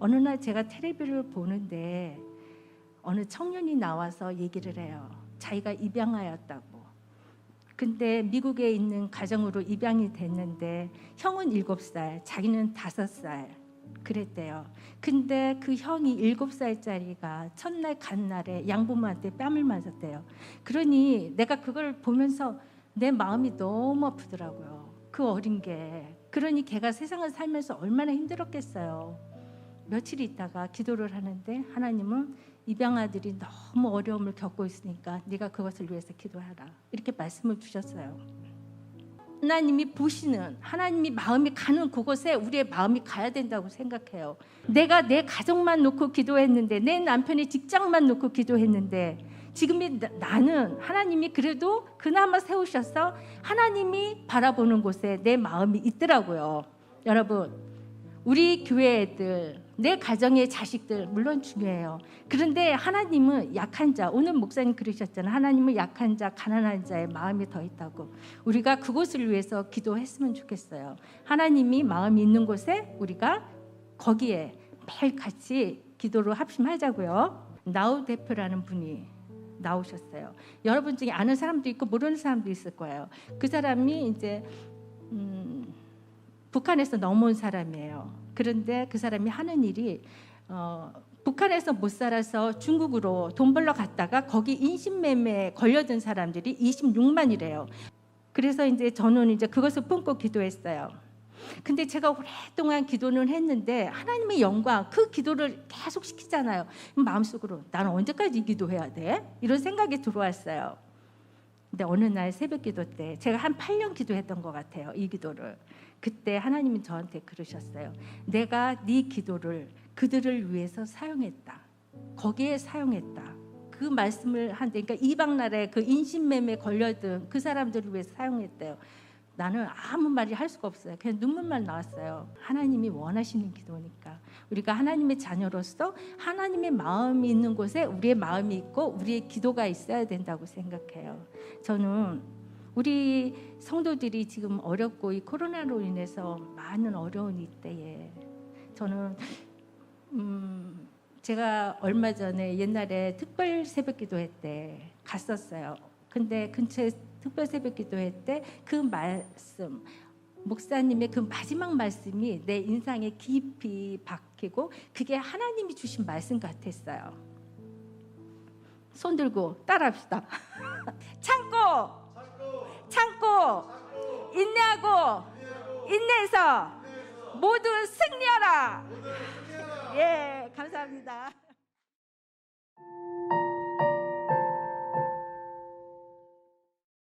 어느 날 제가 텔레비를 보는데 어느 청년이 나와서 얘기를 해요. 자기가 입양하였다고. 근데 미국에 있는 가정으로 입양이 됐는데 형은 일곱 살, 자기는 다섯 살 그랬대요. 근데 그 형이 일곱 살짜리가 첫날 간 날에 양부모한테 뺨을 맞았대요. 그러니 내가 그걸 보면서 내 마음이 너무 아프더라고요. 그 어린 게. 그러니 걔가 세상을 살면서 얼마나 힘들었겠어요. 며칠 있다가 기도를 하는데 하나님은 입양 아들이 너무 어려움을 겪고 있으니까 네가 그것을 위해서 기도하라 이렇게 말씀을 주셨어요. 하나님이 보시는 하나님이 마음이 가는 그곳에 우리의 마음이 가야 된다고 생각해요. 내가 내 가정만 놓고 기도했는데 내 남편의 직장만 놓고 기도했는데 지금의 나- 나는 하나님이 그래도 그나마 세우셔서 하나님이 바라보는 곳에 내 마음이 있더라고요. 여러분, 우리 교회 애들, 내 가정의 자식들 물론 중요해요. 그런데 하나님은 약한 자, 오늘 목사님 그러셨잖아요. 하나님은 약한 자, 가난한 자의 마음이 더 있다고. 우리가 그곳을 위해서 기도했으면 좋겠어요. 하나님이 마음이 있는 곳에 우리가 거기에 매일 같이 기도로 합심하자고요. 나우 대표라는 분이 나오셨어요. 여러분 중에 아는 사람도 있고 모르는 사람도 있을 거예요. 그 사람이 이제 음, 북한에서 넘어온 사람이에요. 그런데 그 사람이 하는 일이 어, 북한에서 못 살아서 중국으로 돈 벌러 갔다가 거기 인신매매에 걸려든 사람들이 26만이래요. 그래서 이제 저는 이제 그것을 품고 기도했어요. 근데 제가 오랫동안 기도는 했는데 하나님의 영광 그 기도를 계속 시키잖아요. 마음속으로 나는 언제까지 기도해야 돼? 이런 생각이 들어왔어요. 근데 어느 날 새벽 기도 때 제가 한 8년 기도했던 것 같아요. 이 기도를. 그때 하나님이 저한테 그러셨어요. 내가 네 기도를 그들을 위해서 사용했다. 거기에 사용했다. 그 말씀을 한데 그러니까 이방 나라에 그 인신매매 걸려든 그 사람들을 위해서 사용했대요. 나는 아무 말이 할 수가 없어요. 그냥 눈물만 나왔어요. 하나님이 원하시는 기도니까 우리가 하나님의 자녀로서 하나님의 마음이 있는 곳에 우리의 마음이 있고 우리의 기도가 있어야 된다고 생각해요. 저는 우리 성도들이 지금 어렵고 이 코로나로 인해서 많은 어려운 이때에 저는 음 제가 얼마 전에 옛날에 특별 새벽 기도회 때 갔었어요. 근데 근처에 특별 새벽 기도회 때 그 말씀 목사님의 그 마지막 말씀이 내 인상에 깊이 박히고 그게 하나님이 주신 말씀 같았어요. 손 들고 따라합시다. 참고 참고 인내하고 인내해서 모두 승리하라. 예, 감사합니다.